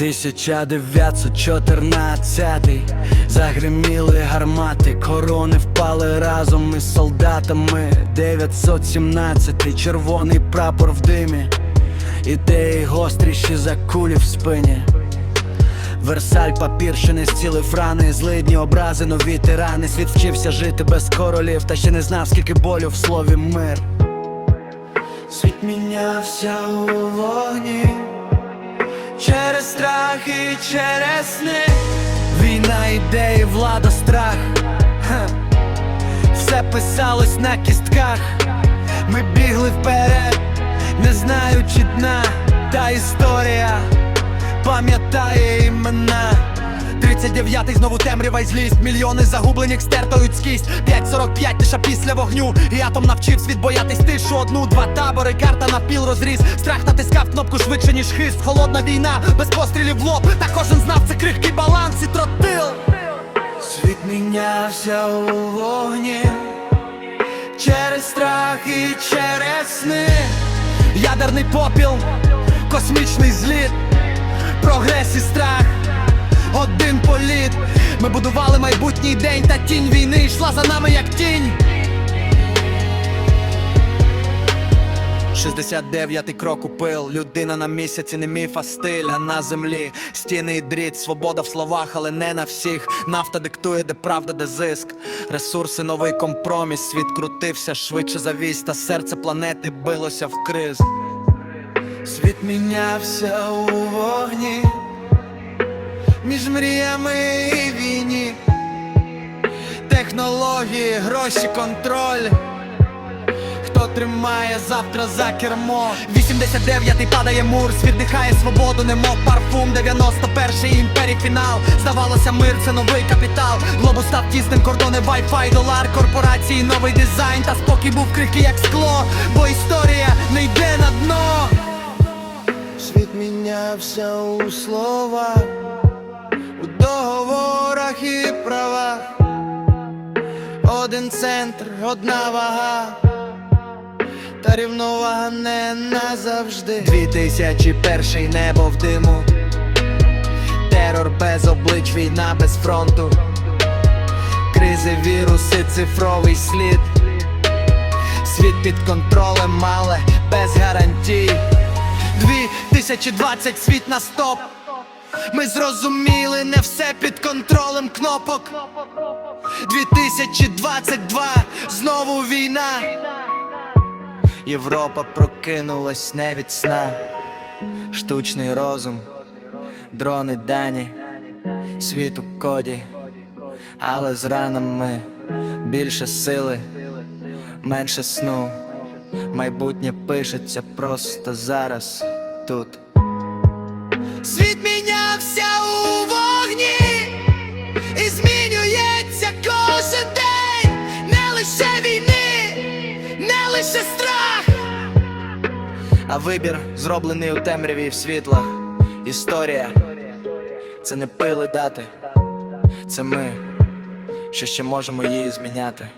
1914 Загриміли гармати, корони впали разом із солдатами. 917 червоний прапор в димі. Ідеї гостріші за кулі в спині. Версаль, папір, що не зцілив рани, злидні образи, нові тирани. Світ вчився жити без королів, та ще не знав, скільки болю в слові мир. Світ мінявся у вогні через страх і через сни Війна, ідеї, влада, страх. Все писалось на кістках. Ми бігли вперед, не знаючи дна, та історія пам'ятає імена. 39-й знову темрява й злість. Мільйони загублених стертають скість. 5.45 тиша після вогню. І атом навчив світ боятись тишу. Одну Два табори, карта на піл розріз. Страх натискав кнопку швидше, ніж хист. Холодна війна, без пострілів в лоб. Та кожен знав це крихкий баланс і тротил. Світ мінявся у вогні. Через страх і через сни. Ядерний попіл, космічний зліт. Прогрес і страх, Ми будували майбутній день, та тінь війни йшла за нами як тінь 69-й крок у пил, людина на місяці, не міф, а стиль, а на землі стіни і дріт, свобода в словах, але не на всіх. Нафта диктує, де правда, де зиск. Ресурси, новий компроміс. Світ крутився швидше за вісь, та серце планети билося в криз. Світ мінявся у вогні між мріями і війні. Технології, гроші, контроль. Хто тримає завтра за кермо? 89-й падає мур, світ дихає свободу, немов парфум 91-й імперій фінал. Здавалося, мир це новий капітал. Глобус став тісним, кордони, Wi-Fi, долар, корпорації, новий дизайн. Та спокій був крихкий, як скло, бо історія не йде на дно. Світ мінявся у словах, Один центр, одна вага, та рівновага не назавжди. Дві тисячі перший небо в диму, терор без облич, війна без фронту, кризи, віруси, цифровий слід. Світ під контролем, але без гарантій. 2020 світ на стоп. Ми зрозуміли, не все під контролем кнопок. 2022 знову війна. Європа прокинулась не від сна. Штучний розум, дрони дані, світ у коді, але з ранами більше сили, менше сну. Майбутнє пишеться просто зараз тут. Лише страх, а вибір зроблений у темряві і в світлах. Історія це не пили дати, це ми, що ще можемо її зміняти.